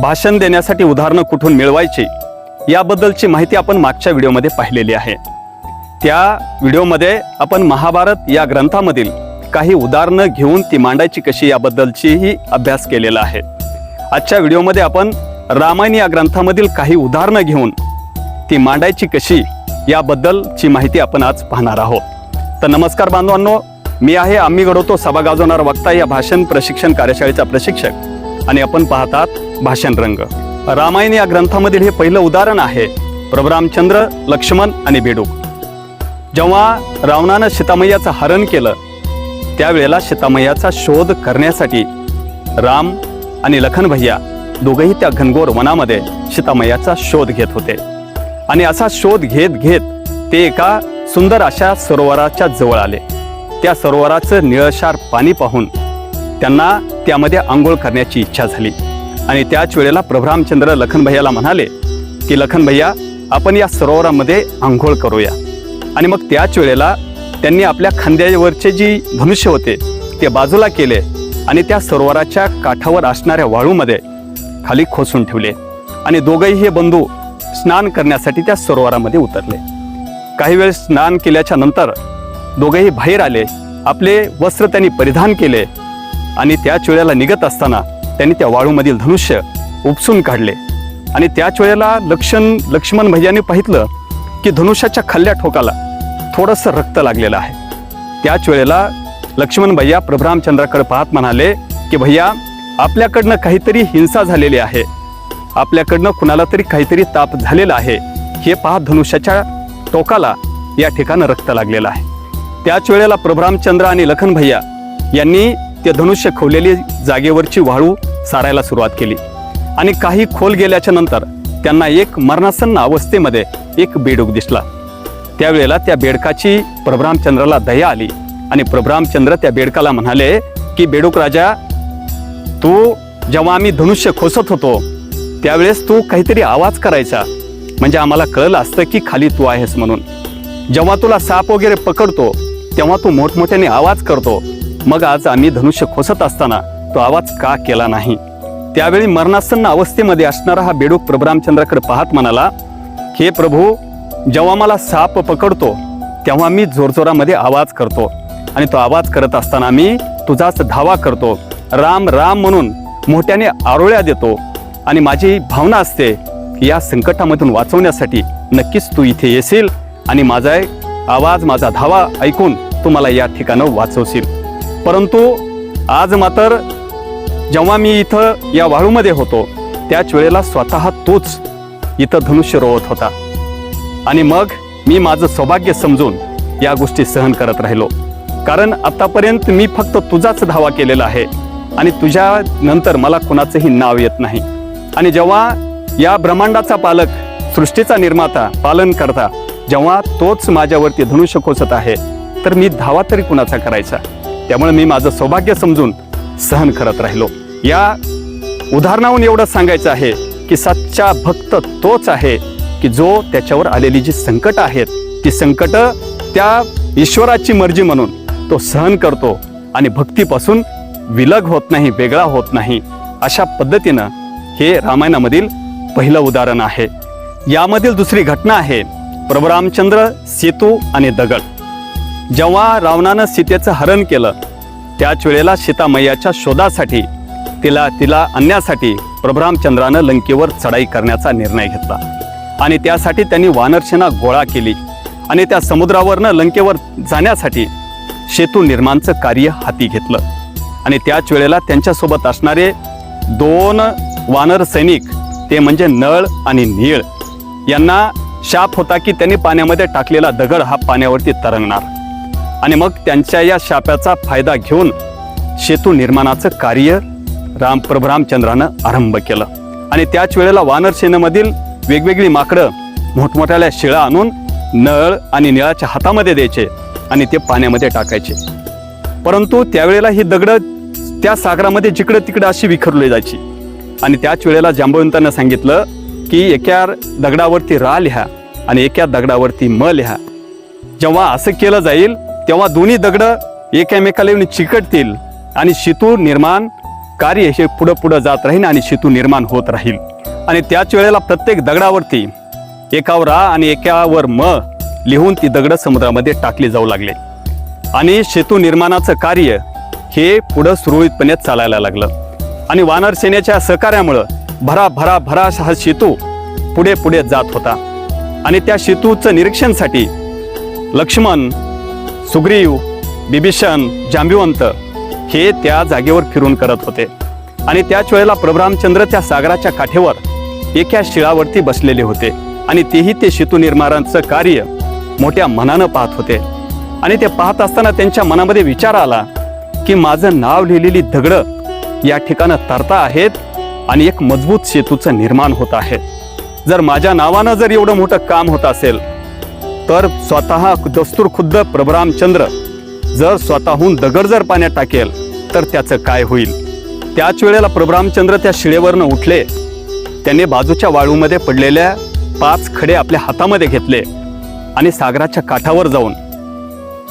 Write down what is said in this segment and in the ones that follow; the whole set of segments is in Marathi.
भाषण देण्यासाठी उदाहरणं कुठून मिळवायची याबद्दलची माहिती आपण मागच्या व्हिडिओमध्ये पाहिलेली आहे. त्या व्हिडिओमध्ये आपण महाभारत या ग्रंथामधील काही उदाहरणं घेऊन ती मांडायची कशी याबद्दलचीही अभ्यास केलेला आहे. आजच्या व्हिडिओमध्ये आपण रामायण या ग्रंथामधील काही उदाहरणं घेऊन ती मांडायची कशी याबद्दलची माहिती आपण आज पाहणार आहोत. तर नमस्कार बांधवांनो मी आहे आम्ही घडवतो सभा गाजवणार वक्ता या भाषण प्रशिक्षण कार्यशाळेचा प्रशिक्षक. आणि आपण पाहतात भाषण रंग. रामायण या ग्रंथामधील हे पहिलं उदाहरण आहे प्रभुरामचंद्र लक्ष्मण आणि बेडूक. जेव्हा रावणानं सीतामय्याचं हरण केलं त्यावेळेला सीतामय्याचा शोध करण्यासाठी राम आणि लखन भैया दोघंही त्या घनघोर वनामध्ये सीतामय्याचा शोध घेत होते. आणि असा शोध घेत घेत ते एका सुंदर अशा सरोवराच्या जवळ आले. त्या सरोवराचं निळशार पाणी पाहून त्यांना त्यामध्ये आंघोळ करण्याची इच्छा झाली. आणि त्याच वेळेला प्रभरामचंद्र लखन भैयाला म्हणाले की लखन भैया आपण या सरोवरामध्ये आंघोळ करूया. आणि मग त्याच वेळेला त्यांनी आपल्या खांद्यावरचे जी धनुष्य होते ते बाजूला केले आणि त्या सरोवराच्या काठावर असणाऱ्या वाळूमध्ये खाली खोसून ठेवले. आणि दोघंही हे बंधू स्नान करण्यासाठी त्या सरोवरामध्ये उतरले. काही वेळ स्नान केल्याच्यानंतर दोघेही बाहेर आले आपले वस्त्र त्यांनी परिधान केले आणि त्याच वेळेला निघत असताना त्यांनी त्या वाळूमधील धनुष्य उपसून काढले. आणि त्याच वेळेला लक्षण लक्ष्मण भैयाने पाहितलं की धनुष्याच्या खाल्ल्या ठोकाला थोडंसं रक्त लागलेलं आहे. त्याच वेळेला लक्ष्मण भैया प्रभरामचंद्राकडे पाहत म्हणाले की भैया आपल्याकडनं काहीतरी हिंसा झालेली आहे. आपल्याकडनं कुणाला तरी काहीतरी ताप झालेला आहे. हे पाहत धनुष्याच्या टोकाला या ठिकाणी रक्त लागलेलं आहे. त्याच वेळेला प्रभरामचंद्र आणि लखन भैया यांनी ते धनुष्य खवलेली जागेवरची वाळू सारायला सुरुवात केली. आणि काही खोल गेल्याच्यानंतर त्यांना एक मरणासन्न अवस्थेमध्ये एक बेडूक दिसला. त्यावेळेला त्या बेडकाची प्रभरामचंद्राला दया आली आणि प्रभरामचंद्र त्या बेडकाला म्हणाले की बेडूक राजा तू जेव्हा आम्ही धनुष्य खोसत होतो त्यावेळेस तू काहीतरी आवाज करायचा. म्हणजे आम्हाला कळलं असतं की खाली तू आहेस म्हणून. जेव्हा तुला साप वगैरे पकडतो तेव्हा तू मोठमोठ्याने आवाज करतो. मग आज आम्ही धनुष्य खोसत असताना तो आवाज का केला नाही? त्यावेळी मरणासन्न अवस्थेमध्ये असणारा हा बेडूक प्रभुरामचंद्राकडे पाहत म्हणाला हे प्रभू जेव्हा मला साप पकडतो तेव्हा मी जोरजोरामध्ये आवाज करतो. आणि तो आवाज करत असताना मी तुझाच धावा करतो. राम राम म्हणून मोठ्याने आरोळ्या देतो. आणि माझी भावना असते की या संकटामधून वाचवण्यासाठी नक्कीच तू इथे येशील आणि माझा आवाज माझा धावा ऐकून तू मला या ठिकाणं वाचवशील. परंतु आज मात्र जेव्हा मी इथं या वाळूमध्ये होतो त्याच वेळेला स्वतः तोच इथं धनुष्य रोवत होता. आणि मग मी माझं सौभाग्य समजून या गोष्टी सहन करत राहिलो. कारण आतापर्यंत मी फक्त तुझाच धावा केलेला आहे आणि तुझ्या नंतर मला कुणाचंही नाव येत नाही. आणि जेव्हा या ब्रह्मांडाचा पालक सृष्टीचा निर्माता पालन करता जेव्हा तोच माझ्यावरती धनुष्य कोसत आहे तर मी धावा तरी कुणाचा करायचा? त्यामुळे मी माझं सौभाग्य समजून सहन करत राहिलो. या उदाहरणाहून एवढं सांगायचं आहे की सच्चा भक्त तोच आहे की जो त्याच्यावर आलेली जी संकट आहेत ती संकट त्या ईश्वराची मर्जी म्हणून तो सहन करतो आणि भक्तीपासून विलग होत नाही वेगळा होत नाही. अशा पद्धतीनं हे रामायणामधील पहिलं उदाहरण आहे. यामधील दुसरी घटना आहे प्रभुरामचंद्र सेतू आणि दगड. जेव्हा रावणानं सीतेचं हरण केलं त्याच वेळेला सीतामय्याच्या शोधासाठी तिला तिला आणण्यासाठी प्रभरामचंद्रानं लंकेवर चढाई करण्याचा निर्णय घेतला. आणि त्यासाठी त्यांनी वानरसेना गोळा केली आणि त्या समुद्रावरनं लंकेवर जाण्यासाठी सेतू निर्माणचं कार्य हाती घेतलं. आणि त्याच वेळेला त्यांच्यासोबत असणारे दोन वानर सैनिक ते म्हणजे नळ आणि नीळ यांना शाप होता की त्यांनी पाण्यामध्ये टाकलेला दगड हा पाण्यावरती तरंगणार. आणि मग त्यांच्या या शापाचा फायदा घेऊन सेतू निर्माणाचं कार्य राम प्रभुरामचंद्रानं आरंभ केलं. आणि त्याच वेळेला वानर सेनेमधील वेगवेगळी माकडं मोठमोठ्याल्या शिळा आणून नळ आणि निळाच्या हातामध्ये द्यायचे आणि ते पाण्यामध्ये टाकायचे. परंतु त्यावेळेला ही दगडं त्या सागरामध्ये जिकडं तिकडं अशी विखरली जायची. आणि त्याच वेळेला जांभवंतांना सांगितलं की एका दगडावरती रा लिहा आणि एका दगडावरती म लिहा. जेव्हा असं केलं जाईल तेव्हा दोन्ही दगड एकमेकाला येऊन चिकटतील आणि शितू निर्माण कार्य हे पुढं पुढं जात राहील आणि सेतू निर्माण होत राहील. आणि त्याच वेळेला प्रत्येक दगडावरती एकावर आ आणि एकावर म लिहून ती दगडं समुद्रामध्ये टाकली जाऊ लागले. आणि सेतू निर्माणाचं कार्य हे पुढं सुरळीतपणे चालायला लागलं. आणि वानर सेनेच्या सहकार्यामुळं भरा भरा भरा हा सेतू पुढे पुढे जात होता. आणि त्या सेतूचं निरीक्षणसाठी लक्ष्मण सुग्रीव बिभीषण जांबिवंत हे त्या जागेवर फिरून करत होते. आणि त्याच वेळेला प्रभरामचंद्र त्या सागराच्या काठेवर एका शिळावरती बसलेले होते. आणि तेही ते सेतू निर्माणाचं कार्य मोठ्या मनानं पाहत होते. आणि ते पाहत असताना त्यांच्या मनामध्ये विचार आला की माझं नाव लिहिलेली दगडं या ठिकाणं तरता आहेत आणि एक मजबूत सेतूचं निर्माण होत आहे. जर माझ्या नावानं जर एवढं मोठं काम होत असेल तर स्वतः दस्तूर खुद्द प्रभरामचंद्र. जर स्वतःहून दगड जर पाण्यात टाकेल तर त्याचं काय होईल? त्याच वेळेला प्रभरामचंद्र त्या शिळेवरनं उठले. त्याने बाजूच्या वाळूमध्ये पडलेल्या पाच खडे आपल्या हातामध्ये घेतले आणि सागराच्या काठावर जाऊन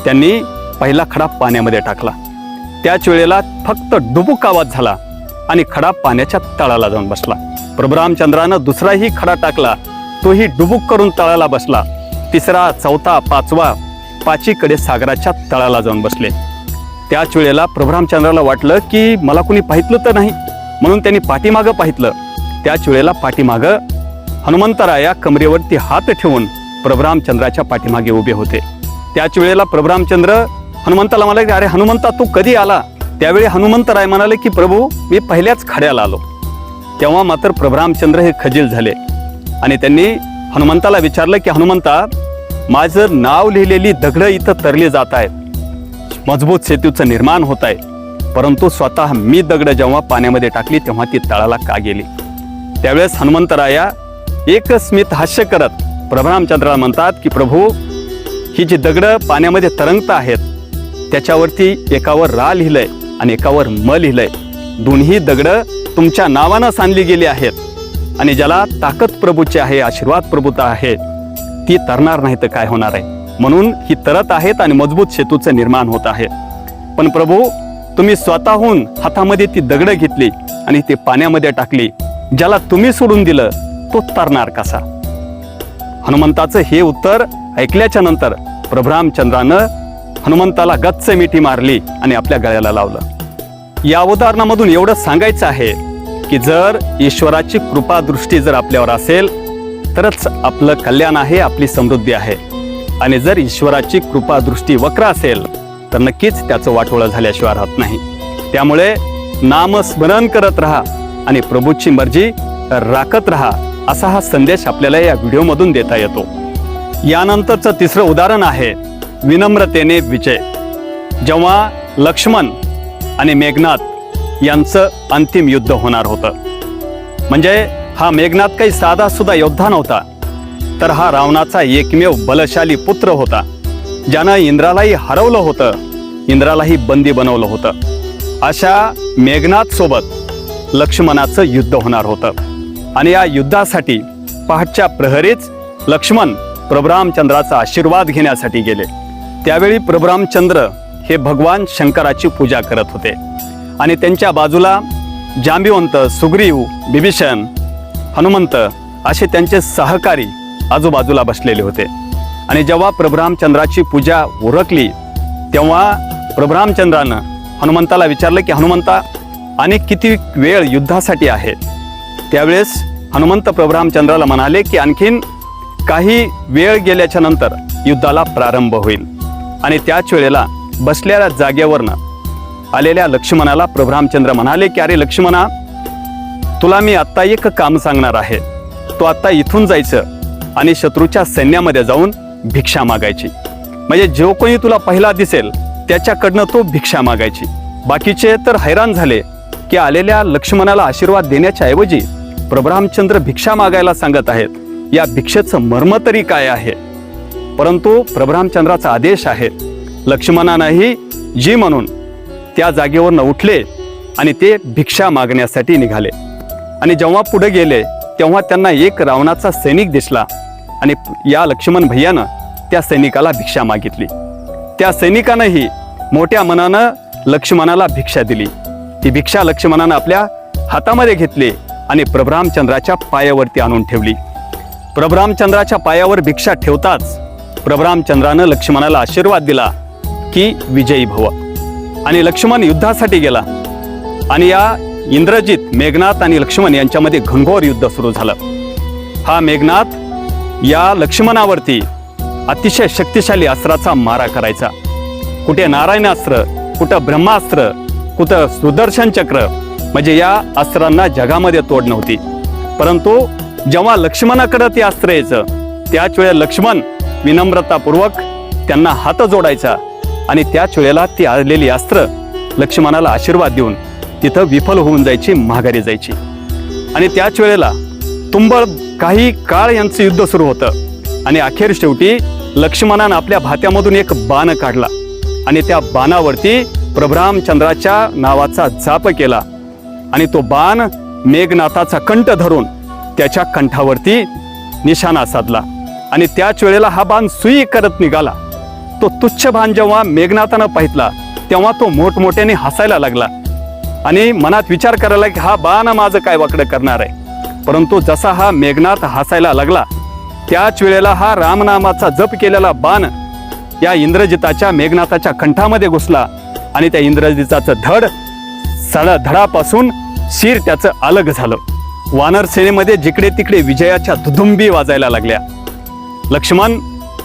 त्यांनी पहिला खडा पाण्यामध्ये टाकला. त्याच वेळेला फक्त डुबुक आवाज झाला आणि खडा पाण्याच्या तळाला जाऊन बसला. प्रभरामचंद्रानं दुसराही खडा टाकला तोही डुबुक करून तळाला बसला. तिसरा चौथा पाचवा पाचीकडे सागराच्या तळाला जाऊन बसले. त्याच वेळेला प्रभुरामचंद्राला वाटलं की मला कुणी पाहितलं तर नाही म्हणून त्यांनी पाठीमागं पाहितलं. त्याच वेळेला पाठीमागं हनुमंतराया कमरेवरती हात ठेवून प्रभुरामचंद्राच्या पाठीमागे उभे होते. त्याच वेळेला प्रभुरामचंद्र हनुमंताला म्हणाले की अरे हनुमंता तू कधी आला? त्यावेळी हनुमंतराय म्हणाले की प्रभू मी पहिल्याच खड्याला आलो. तेव्हा मात्र प्रभुरामचंद्र हे खजील झाले आणि त्यांनी हनुमंताला विचारलं की हनुमंता माझं नाव लिहिलेली दगडं इथं तरली जात आहेत. मजबूत सेतूचं निर्माण होत आहे. परंतु स्वतः मी दगडं जेव्हा पाण्यामध्ये टाकली तेव्हा ती तळाला का गेली? त्यावेळेस हनुमंतराया एक स्मित हास्य करत प्रभरामचंद्राला म्हणतात की प्रभू ही जी दगडं पाण्यामध्ये तरंगत आहेत त्याच्यावरती एकावर रा लिहिलंय आणि एकावर म लिहिलंय. दोन्ही दगडं तुमच्या नावानं सांडली गेली आहेत. आणि ज्याला ताकद प्रभूची आहे आशीर्वाद प्रभुता आहे ती तरणार नाही तर काय होणार आहे? म्हणून ही तरत आहेत आणि मजबूत सेतूचं निर्माण होत आहे. पण प्रभू तुम्ही स्वतःहून हातामध्ये ती दगडं घेतली आणि ती पाण्यामध्ये टाकली ज्याला तुम्ही सोडून दिलं तो तरणार कसा? हनुमंताचं हे उत्तर ऐकल्याच्या नंतर प्रभरामचंद्रानं हनुमंताला गच्च मिठी मारली आणि आपल्या गळ्याला लावलं. या उदाहरणामधून एवढं सांगायचं आहे की जर ईश्वराची कृपादृष्टी जर आपल्यावर असेल तरच आपलं कल्याण आहे आपली समृद्धी आहे. आणि जर ईश्वराची कृपादृष्टी वक्र असेल तर नक्कीच त्याचं वाटोळं झाल्याशिवाय राहत नाही. त्यामुळे नामस्मरण करत राहा आणि प्रभूची मर्जी राखत राहा असा हा संदेश आपल्याला या व्हिडिओमधून देता येतो. यानंतरचं तिसरं उदाहरण आहे विनम्रतेने विजय. जेव्हा लक्ष्मण आणि मेघनाथ यांचं अंतिम युद्ध होणार होतं. म्हणजे हा मेघनाथ काही साधा सुद्धा योद्धा नव्हता तर हा रावणाचा एकमेव बलशाली पुत्र होता ज्यानं इंद्रालाही हरवलं होतं इंद्रालाही बंदी बनवलं होतं. अशा मेघनाथ सोबत लक्ष्मणाचं युद्ध होणार होतं. आणि या युद्धासाठी पहाटच्या प्रहरीच लक्ष्मण प्रभुरामचंद्राचा आशीर्वाद घेण्यासाठी गेले. त्यावेळी प्रभुरामचंद्र हे भगवान शंकराची पूजा करत होते. आणि त्यांच्या बाजूला जांबिवंत सुग्रीव बिभीषण हनुमंत असे त्यांचे सहकारी आजूबाजूला बसलेले होते. आणि जेव्हा प्रभुरामचंद्राची पूजा उरकली तेव्हा प्रभुरामचंद्रानं हनुमंताला विचारलं की हनुमंता आणि किती वेळ युद्धासाठी आहे? त्यावेळेस हनुमंत प्रभुरामचंद्राला म्हणाले की आणखीन काही वेळ गेल्याच्यानंतर युद्धाला प्रारंभ होईल. आणि त्याच वेळेला बसलेल्या जागेवरनं आलेल्या लक्ष्मणाला प्रभरामचंद्र म्हणाले की अरे लक्ष्मणा तुला मी आत्ता एक काम सांगणार आहे. तो आत्ता इथून जायचं आणि शत्रूच्या सैन्यामध्ये जाऊन भिक्षा मागायची. म्हणजे जो कोणी तुला पहिला दिसेल त्याच्याकडनं तो भिक्षा मागायची. बाकीचे तर हैराण झाले की आलेल्या लक्ष्मणाला आशीर्वाद देण्याच्या ऐवजी प्रभरामचंद्र भिक्षा मागायला सांगत आहेत. या भिक्षेचं मर्म तरी काय आहे? परंतु प्रभरामचंद्राचा आदेश आहे लक्ष्मणानंही जी म्हणून त्या जागेवरनं उठले आणि ते भिक्षा मागण्यासाठी निघाले. आणि जेव्हा पुढे गेले तेव्हा त्यांना एक रावणाचा सैनिक दिसला आणि या लक्ष्मण भैयानं त्या सैनिकाला भिक्षा मागितली. त्या सैनिकानंही मोठ्या मनानं लक्ष्मणाला भिक्षा दिली. ती भिक्षा लक्ष्मणानं आपल्या हातामध्ये घेतली आणि प्रभरामचंद्राच्या पायावरती आणून ठेवली. प्रभरामचंद्राच्या पायावर भिक्षा ठेवताच प्रभरामचंद्रानं लक्ष्मणाला आशीर्वाद दिला की विजयी भव. आणि लक्ष्मण युद्धासाठी गेला. आणि या इंद्रजित मेघनाथ आणि लक्ष्मण यांच्यामध्ये घनघोर युद्ध सुरू झालं. हा मेघनाथ या लक्ष्मणावरती अतिशय शक्तिशाली अस्त्राचा मारा करायचा. कुठे नारायणास्त्र कुठं ब्रह्मास्त्र कुठं सुदर्शन चक्र म्हणजे या अस्त्रांना जगामध्ये तोड नव्हती. परंतु जेव्हा लक्ष्मणाकडे ते अस्त्र यायचं त्याच वेळेला लक्ष्मण विनम्रतापूर्वक त्यांना हात जोडायचा. आणि त्याच वेळेला ती आलेली अस्त्र लक्ष्मणाला आशीर्वाद देऊन तिथं विफल होऊन जायची माघारी जायची. आणि त्याच वेळेला तुंबळ काही काळ यांचं युद्ध सुरू होतं. आणि अखेर शेवटी लक्ष्मणानं आपल्या भात्यामधून एक बाण काढला. आणि त्या बाणावरती प्रभरामचंद्राच्या नावाचा जाप केला. आणि तो बाण मेघनाथाचा कंठ धरून त्याच्या कंठावरती निशाणा साधला. आणि त्याच वेळेला हा बाण सुई करत निघाला. तो तुच्छ भान जेव्हा मेघनाथानं पाहितला तेव्हा तो मोठमोठ्याने हसायला लागला. आणि मनात विचार करायला की हा बाण माझं काय वाकडं करणार आहे? परंतु जसा हा मेघनाथ हसायला लागला त्याच वेळेला हा रामनामाचा जप केलेला बाण या इंद्रजिताच्या मेघनाथाच्या कंठामध्ये घुसला आणि त्या इंद्रजिताचं धड सड धडापासून शिर त्याचं अलग झालं. वानर सेनेमध्ये जिकडे तिकडे विजयाच्या धुदुंबी वाजायला लागल्या. लक्ष्मण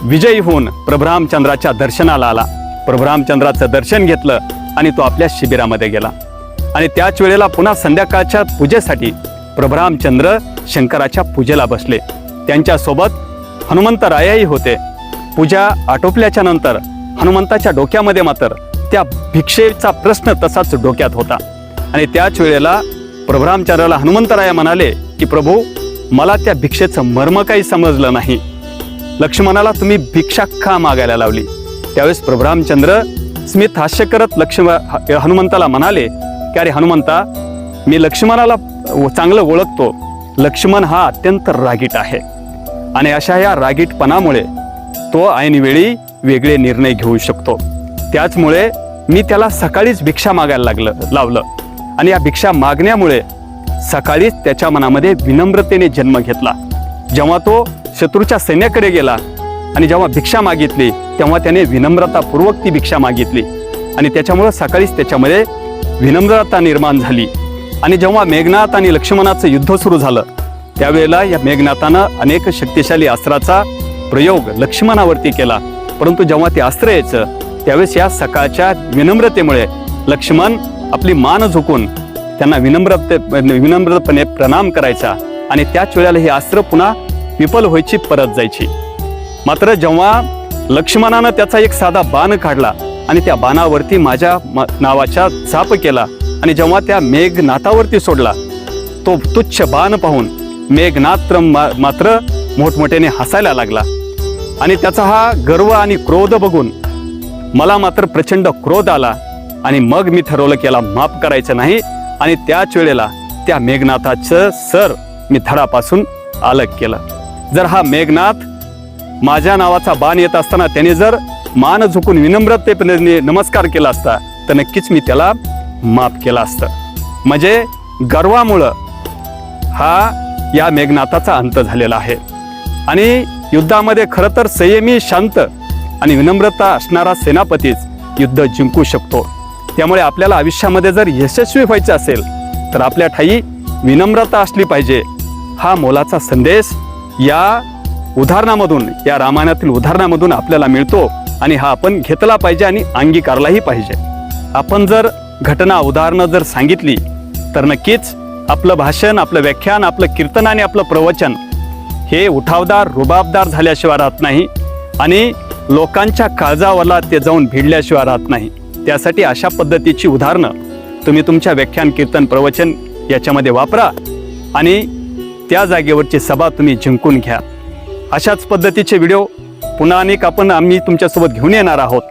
विजयी होऊन प्रभरामचंद्राच्या दर्शनाला आला. प्रभरामचंद्राचं दर्शन घेतलं आणि तो आपल्या शिबिरामध्ये गेला. आणि त्याच वेळेला पुन्हा संध्याकाळच्या पूजेसाठी प्रभरामचंद्र शंकराच्या पूजेला बसले. त्यांच्यासोबत हनुमंतरायाही होते. पूजा आटोपल्याच्या नंतर हनुमंताच्या डोक्यामध्ये मात्र त्या भिक्षेचा प्रश्न तसाच डोक्यात होता. आणि त्याच वेळेला प्रभरामचंद्राला हनुमंतराया म्हणाले की प्रभू मला त्या भिक्षेचं मर्म काही समजलं नाही. लक्ष्मणाला तुम्ही भिक्षा का मागायला लावली. त्यावेळेस प्रभुरामचंद्र स्मित हास्य करत लक्ष्म हनुमंताला म्हणाले की अरे हनुमंता मी लक्ष्मणाला चांगलं ओळखतो. लक्ष्मण हा अत्यंत रागीट आहे. आणि अशा या रागीटपणामुळे तो ऐनवेळी वेगळे निर्णय घेऊ शकतो. त्याचमुळे मी त्याला सकाळीच भिक्षा मागायला लागलं लावलं. आणि या भिक्षा मागण्यामुळे सकाळीच त्याच्या मनामध्ये विनम्रतेने जन्म घेतला. जेव्हा तो शत्रूच्या सैन्याकडे गेला आणि जेव्हा भिक्षा मागितली तेव्हा त्याने विनम्रतापूर्वक ती भिक्षा मागितली. आणि त्याच्यामुळं सकाळीच त्याच्यामध्ये विनम्रता निर्माण झाली. आणि जेव्हा मेघनाथ आणि लक्ष्मणाचं युद्ध सुरू झालं त्यावेळेला या मेघनाथानं अनेक शक्तिशाली अस्त्राचा प्रयोग लक्ष्मणावरती केला. परंतु जेव्हा ते अस्त्र यायचं त्यावेळेस या सकाळच्या विनम्रतेमुळे लक्ष्मण आपली मान झुकून त्यांना विनम्रते विनम्रपणे प्रणाम करायचा. आणि त्याच वेळेला हे अस्त्र पुन्हा विफल व्हायची परत जायची. मात्र जेव्हा लक्ष्मणानं त्याचा एक साधा बाण काढला आणि त्या बाणावरती माझ्या म- नावाचा केला आणि जेव्हा त्या मेघनाथावरती सोडला तो तुच्छ बाण पाहून मेघनाथ मा- मात्र मोठमोठ्याने हसायला लागला. आणि त्याचा हा गर्व आणि क्रोध बघून मला मात्र प्रचंड क्रोध आला आणि मग मी ठरवलं की याला माफ करायचं नाही आणि त्याच वेळेला त्या मेघनाथाचं सर मी धडापासून अलग केलं. जर हा मेघनाथ माझ्या नावाचा बाण येत असताना त्याने जर मान झुकून विनम्रतेपणे नमस्कार केला असता तर नक्कीच मी त्याला माफ केला असतं. म्हणजे गर्वामुळं हा या मेघनाथाचा अंत झालेला आहे. आणि युद्धामध्ये खरं तर संयमी शांत आणि विनम्रता असणारा सेनापतीच युद्ध जिंकू शकतो. त्यामुळे आपल्याला आयुष्यामध्ये जर यशस्वी व्हायचं असेल तर आपल्या ठाई विनम्रता असली पाहिजे. हा मोलाचा संदेश या उदाहरणामधून या रामायणातील उदाहरणामधून आपल्याला मिळतो आणि हा आपण घेतला पाहिजे आणि अंगीकारलाही पाहिजे. आपण जर घटना उदाहरणं जर सांगितली तर नक्कीच आपलं भाषण आपलं व्याख्यान आपलं कीर्तन आणि आपलं प्रवचन हे उठावदार रुबाबदार झाल्याशिवाय राहत नाही आणि लोकांच्या काळजावरला ते जाऊन भिडल्याशिवाय राहत नाही. त्यासाठी अशा पद्धतीची उदाहरणं तुम्ही तुमच्या व्याख्यान कीर्तन प्रवचन याच्यामध्ये वापरा आणि त्या जागेवरची सभा तुम्ही जिंकून घ्या. अशाच पद्धतीचे व्हिडिओ पुन्हा अनेक आपण आम्ही तुमच्यासोबत घेऊन येणार आहोत.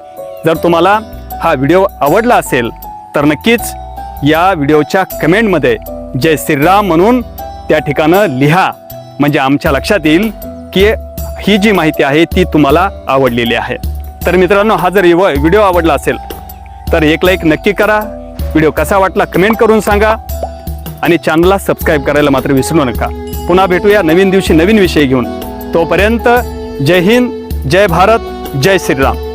जर तुम्हाला हा व्हिडिओ आवडला असेल तर नक्कीच या व्हिडिओच्या कमेंटमध्ये जय श्रीराम म्हणून त्या ठिकाणं लिहा. म्हणजे आमच्या लक्षात येईल की ही जी माहिती आहे ती तुम्हाला आवडलेली आहे. तर मित्रांनो हा जर व्हिडिओ आवडला असेल तर एक लाईक नक्की करा. व्हिडिओ कसा वाटला कमेंट करून सांगा. आणि चॅनलला सबस्क्राईब करायला मात्र विसरू नका. पुन्हा भेटूया नवीन दिवशी नवीन विषय घेऊन. तोपर्यंत जय हिंद जय भारत जय श्रीराम.